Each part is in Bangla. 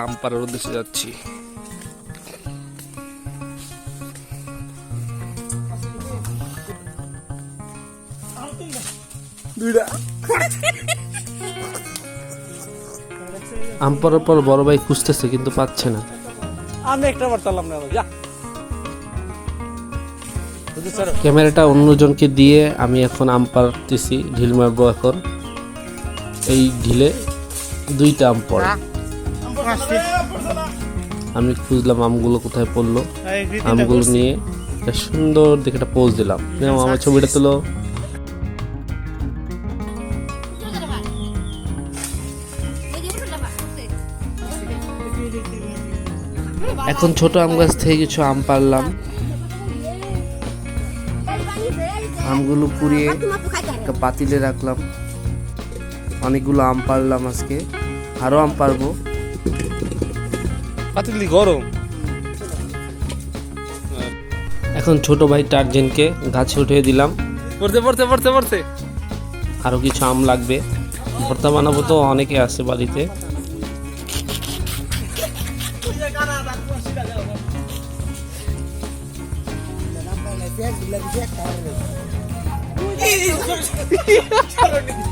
আম পাড়ার উদ্দেশ্যে যাচ্ছি। আম পাড়ার পর বড় ভাই খুঁজতেছে কিন্তু পাচ্ছে না। আমি একটা বার চালাম না যা। ক্যামেরাটা অন্যজনকে দিয়ে আমি এখন আম পাড়তেছি ঢিল মারবো এখন। এই ঢিলে দুইটা আম পড়ে। আমি খুঁজলাম আমগুলো কোথায় পড়ল। আমগুলো নিয়ে একটা সুন্দর দেখে একটা পোজ দিলাম। আমার ছবিটা তুলো। এখন ছোট আম গাছ থেকে কিছু আম পারলাম। আমগুলো পুড়িয়ে একটা পাতিলে রাখলাম। অনেকগুলো আম পারলাম আজকে। আরও আম পারব। পাতিলি গরম। এখন ছোট ভাই টার্জেনকে গাছে উঠিয়ে দিলাম। পড়তে পড়তে পড়তে পড়তে আরও কিছু আম লাগবে। ভর্তা বানাবো তো অনেকে আছে বাড়িতে।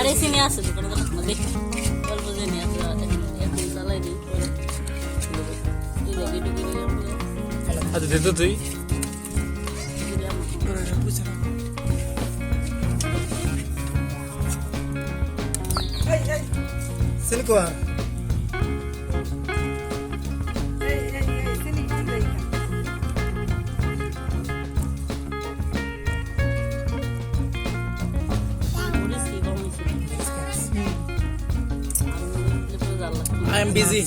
আরে সিনে আছে দোকানে দেখো অল্প জেনে আছে এখন চালাই দিই আচ্ছা দে তো তুই। সিলকোয়া আই এম বিজি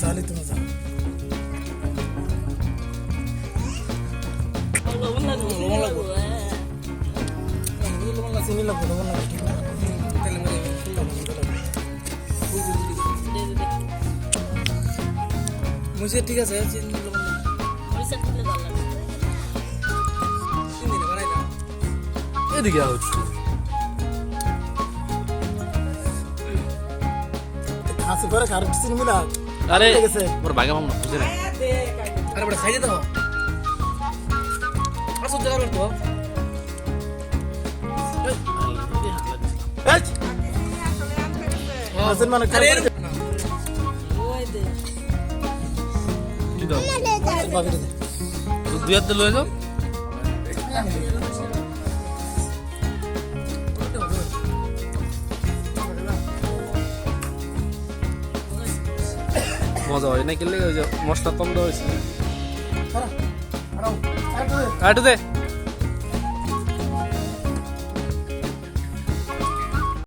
মুঝে ঠিক আছে? এদিকে হচ্ছে হাসি করে কারণ চিনি মিলা আরে গেছে ওর বাগা মামা বুঝে না আরে বড় খাইয়ে দাও আর সহ্য করবে তো হাসির মানে আরে করে কি দাও বাবির দে। দুই হাতে লয়ে যাও মজা হয়। না গেলে ওই যে মশলা কম দেওয়া হয়েছে। আটু দে।